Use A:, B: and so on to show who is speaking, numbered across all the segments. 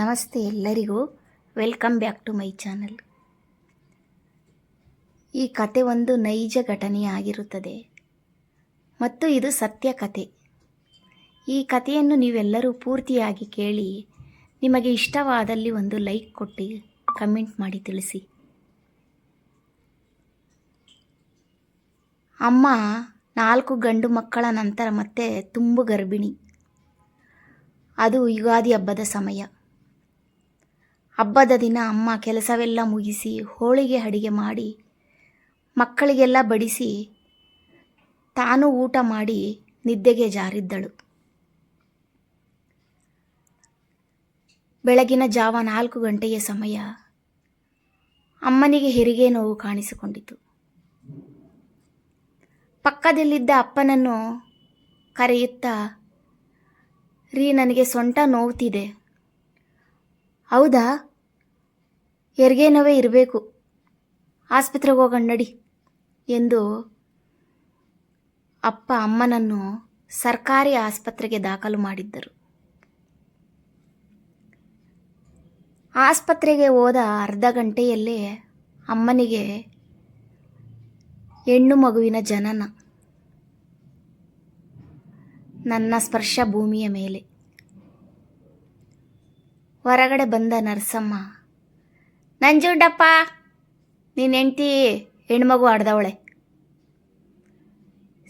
A: ನಮಸ್ತೆ ಎಲ್ಲರಿಗೂ. Welcome back to my channel ಈ ಕತೆ ಒಂದು ನೈಜ ಘಟನೆಯಾಗಿರುತ್ತದೆ ಮತ್ತು ಇದು ಸತ್ಯ ಕತೆ. ಈ ಕಥೆಯನ್ನು ನೀವೆಲ್ಲರೂ ಪೂರ್ತಿಯಾಗಿ ಕೇಳಿ ನಿಮಗೆ ಇಷ್ಟವಾದಲ್ಲಿ ಒಂದು ಲೈಕ್ ಕೊಟ್ಟು ಕಮೆಂಟ್ ಮಾಡಿ ತಿಳಿಸಿ. ಅಮ್ಮ ನಾಲ್ಕು ಗಂಡು ಮಕ್ಕಳ ನಂತರ ಮತ್ತೆ ತುಂಬು ಗರ್ಭಿಣಿ. ಅದು ಯುಗಾದಿ ಹಬ್ಬದ ಸಮಯ. ಹಬ್ಬದ ದಿನ ಅಮ್ಮ ಕೆಲಸವೆಲ್ಲ ಮುಗಿಸಿ ಹೋಳಿಗೆ ಅಡಿಗೆ ಮಾಡಿ ಮಕ್ಕಳಿಗೆಲ್ಲ ಬಡಿಸಿ ತಾನು ಊಟ ಮಾಡಿ ನಿದ್ದೆಗೆ ಜಾರಿದ್ದಳು. ಬೆಳಗಿನ ಜಾವ ನಾಲ್ಕು ಗಂಟೆಯ ಸಮಯ. ಅಮ್ಮನಿಗೆ ಹೆರಿಗೆ ನೋವು ಕಾಣಿಸಿಕೊಂಡಿತು. ಪಕ್ಕದಲ್ಲಿದ್ದ ಅಪ್ಪನನ್ನು ಕರೆಯುತ್ತಾ, ರೀ, ನನಗೆ ಸೊಂಟ ನೋವುತ್ತಿದೆ ಹೌದಾ? ಹೆರಿಗೆ ನೋವೇ ಇರಬೇಕು. ಆಸ್ಪತ್ರೆಗೆ ಹೋಗೋಣ, ನಡಿ ಎಂದು ಅಪ್ಪ ಅಮ್ಮನನ್ನು ಸರ್ಕಾರಿ ಆಸ್ಪತ್ರೆಗೆ ದಾಖಲು ಮಾಡಿದ್ದರು. ಆಸ್ಪತ್ರೆಗೆ ಹೋದ ಅರ್ಧ ಗಂಟೆಯಲ್ಲೇ ಅಮ್ಮನಿಗೆ ಹೆಣ್ಣು ಮಗುವಿನ ಜನನ. ನನ್ನ ಸ್ಪರ್ಶ ಭೂಮಿಯ ಮೇಲೆ. ಹೊರಗಡೆ ಬಂದ ನರ್ಸಮ್ಮ ನಂಜುಂಡಪ್ಪ, ನೀನು ಹೆಂಡ್ತಿ ಹೆಣ್ಮಗು ಆಡ್ದವಳೆ.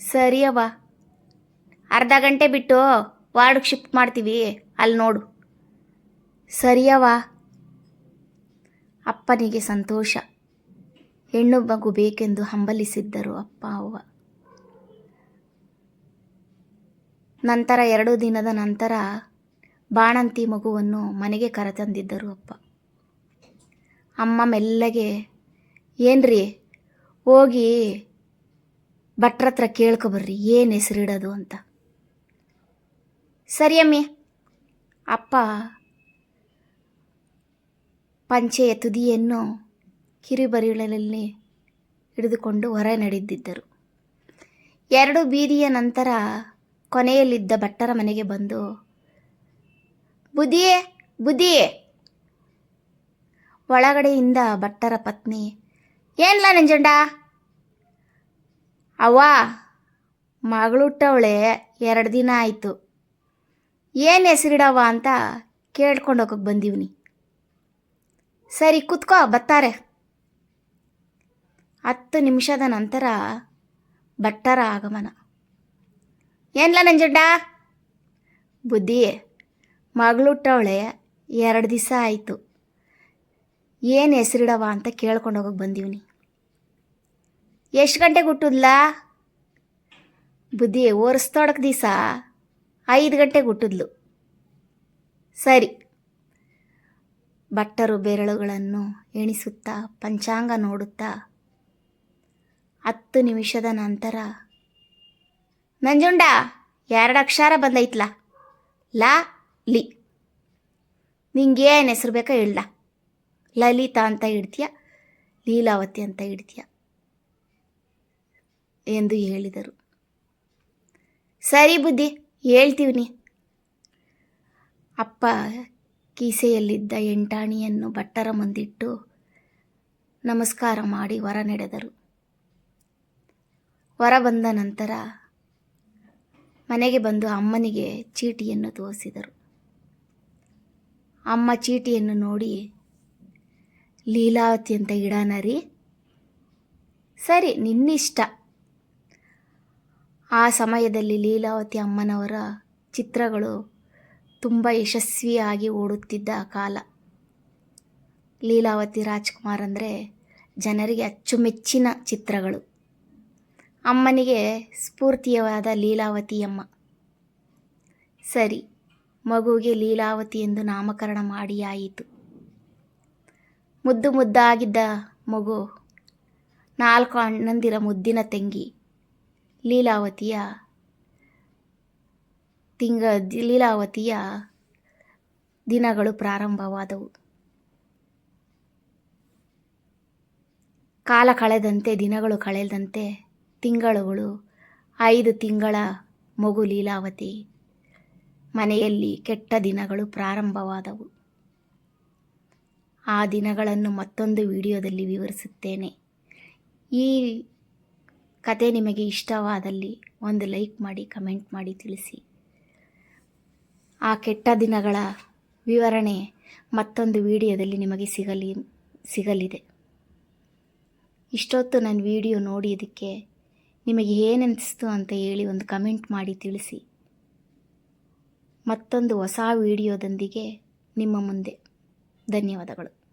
A: ಸರಿಯವ್ವ ಅರ್ಧ ಗಂಟೆ ಬಿಟ್ಟು ವಾರ್ಡ್ಗೆ ಶಿಫ್ಟ್ ಮಾಡ್ತೀವಿ, ಅಲ್ಲಿ ನೋಡು. ಸರಿಯವ್ವ ಅಪ್ಪನಿಗೆ ಸಂತೋಷ. ಹೆಣ್ಣು ಮಗು ಬೇಕೆಂದು ಹಂಬಲಿಸಿದ್ದರು ಅಪ್ಪ, ಅವ್ವ. ನಂತರ ಎರಡು ದಿನದ ನಂತರ ಬಾಣಂತಿ ಮಗುವನ್ನು ಮನೆಗೆ ಕರೆತಂದಿದ್ದರು ಅಪ್ಪ. ಅಮ್ಮ ಮೆಲ್ಲಗೆ, ಏನ್ರಿ? ಹೋಗಿ ಭಟ್ರ ಹತ್ರ ಕೇಳ್ಕೊಬರ್ರಿ ಏನು ಹೆಸರಿಡೋದು ಅಂತ. ಸರಿ ಅಮ್ಮಿ. ಅಪ್ಪ ಪಂಚೆಯ ತುದಿಯನ್ನು ಕಿರಿಬರಿಗಳಲ್ಲಿ ಹಿಡಿದುಕೊಂಡು ಹೊರ ನಡೆದಿದ್ದರು. ಎರಡು ಬೀದಿಯ ನಂತರ ಕೊನೆಯಲ್ಲಿದ್ದ ಭಟ್ಟರ ಮನೆಗೆ ಬಂದು, ಬುದ್ಧಿಯೇ ಬುದ್ಧಿಯೇ ಒಳಗಡೆಯಿಂದ ಭಟ್ಟರ ಪತ್ನಿ, ಏನ್ಲ ನಂಜಂಡ? ಅವ್ವ ಮಗಳುಟ್ಟವಳೆ ಎರಡು ದಿನ ಆಯಿತು. ಏನು ಹೆಸರಿಡವ ಅಂತ ಕೇಳ್ಕೊಂಡು ಹೋಗಕ್ಕೆ ಬಂದಿವ್ನಿ. ಸರಿ, ಕುತ್ಕೋ, ಬತ್ತಾರೆ. ಹತ್ತು ನಿಮಿಷದ ನಂತರ ಭಟ್ಟರ ಆಗಮನ. ಏನ್ಲ ನಂಜಂಡ? ಬುದ್ಧಿ ಮಗಳುಟ್ಟವಳೆ ಎರಡು ದಿವಸ ಆಯಿತು. ಏನು ಹೆಸರಿಡವ ಅಂತ ಕೇಳ್ಕೊಂಡು ಹೋಗಕ್ಕೆ ಬಂದೀವಿ ಎಷ್ಟು ಗಂಟೆಗೆ ಹುಟ್ಟಿದ್ಲಾ? ಬುದ್ಧಿ ಓರಿಸ್ತೋಡಕ್ಕೆ ದಿವಸ ಐದು ಗಂಟೆಗೆ ಹುಟ್ಟಿದ್ಲು. ಸರಿ. ಭಟ್ಟರು ಬೆರಳುಗಳನ್ನು ಎಣಿಸುತ್ತಾ, ಪಂಚಾಂಗ ನೋಡುತ್ತಾ, ಹತ್ತು ನಿಮಿಷದ ನಂತರ, ನಂಜುಂಡ, ಎರಡು ಅಕ್ಷರ ಬಂದೈತ್ಲ? ಲಾ, ಲಿ. ನಿಂಗೇನು ಹೆಸರು ಬೇಕೋ ಹೇಳ ಲಲಿತಾ ಅಂತ ಇಡ್ತೀಯ? ಲೀಲಾವತಿ ಅಂತ ಇಡ್ತೀಯ? ಎಂದು ಹೇಳಿದರು. ಸರಿ ಬುದ್ಧಿ, ಹೇಳ್ತೀವಿ ಅಪ್ಪ ಕೀಸೆಯಲ್ಲಿದ್ದ ಎಂಟಾಣಿಯನ್ನು ಭಟ್ಟರ ಮುಂದಿಟ್ಟು ನಮಸ್ಕಾರ ಮಾಡಿ ಹೊರ ನಡೆದರು ಹೊರ ಬಂದ ನಂತರ ಮನೆಗೆ ಬಂದು ಅಮ್ಮನಿಗೆ ಚೀಟಿಯನ್ನು ತೋರಿಸಿದರು. ಅಮ್ಮ ಚೀಟಿಯನ್ನು ನೋಡಿ ಲೀಲಾವತಿ ಅಂತ ಇಡಾನ ರೀ? ಸರಿ, ನಿನ್ನಿಷ್ಟ. ಆ ಸಮಯದಲ್ಲಿ ಲೀಲಾವತಿ ಅಮ್ಮನವರ ಚಿತ್ರಗಳು ತುಂಬ ಯಶಸ್ವಿಯಾಗಿ ಓಡುತ್ತಿದ್ದ ಕಾಲ. ಲೀಲಾವತಿ ರಾಜ್ಕುಮಾರ್ ಅಂದರೆ ಜನರಿಗೆ ಅಚ್ಚುಮೆಚ್ಚಿನ ಚಿತ್ರಗಳು. ಅಮ್ಮನಿಗೆ ಸ್ಫೂರ್ತಿಯವಾದ ಲೀಲಾವತಿ ಅಮ್ಮ. ಸರಿ, ಮಗುವಿಗೆ ಲೀಲಾವತಿ ಎಂದು ನಾಮಕರಣ ಮಾಡಿಯಾಯಿತು ಮುದ್ದು ಮುದ್ದಾಗಿದ್ದ ಮಗು. ನಾಲ್ಕು ಅಣ್ಣಂದಿರ ಮುದ್ದಿನ ತಂಗಿ. ಲೀಲಾವತಿಯ ತಿಂಗ, ಲೀಲಾವತಿಯ ದಿನಗಳು ಪ್ರಾರಂಭವಾದವು. ಕಾಲ ಕಳೆದಂತೆ, ದಿನಗಳು ಕಳೆದಂತೆ, ತಿಂಗಳುಗಳು, ಐದು ತಿಂಗಳ ಮಗು ಲೀಲಾವತಿ. ಮನೆಯಲ್ಲಿ ಕೆಟ್ಟ ದಿನಗಳು ಪ್ರಾರಂಭವಾದವು. ಆ ದಿನಗಳನ್ನು ಮತ್ತೊಂದು ವಿಡಿಯೋದಲ್ಲಿ ವಿವರಿಸುತ್ತೇನೆ. ಈ ಕತೆ ನಿಮಗೆ ಇಷ್ಟವಾದಲ್ಲಿ ಒಂದು ಲೈಕ್ ಮಾಡಿ, ಕಮೆಂಟ್ ಮಾಡಿ ತಿಳಿಸಿ. ಆ ಕೆಟ್ಟ ದಿನಗಳ ವಿವರಣೆ ಮತ್ತೊಂದು ವಿಡಿಯೋದಲ್ಲಿ ನಿಮಗೆ ಸಿಗಲಿ, ಸಿಗಲಿದೆ. ಇಷ್ಟೊತ್ತು ನನ್ನ ವಿಡಿಯೋ ನೋಡಿದ್ದಕ್ಕೆ ನಿಮಗೆ ಏನನ್ನಿಸ್ತು ಅಂತ ಹೇಳಿ ಒಂದು ಕಮೆಂಟ್ ಮಾಡಿ ತಿಳಿಸಿ. ಮತ್ತೊಂದು ಹೊಸ ವಿಡಿಯೋದೊಂದಿಗೆ ನಿಮ್ಮ ಮುಂದೆ. ಧನ್ಯವಾದಗಳು.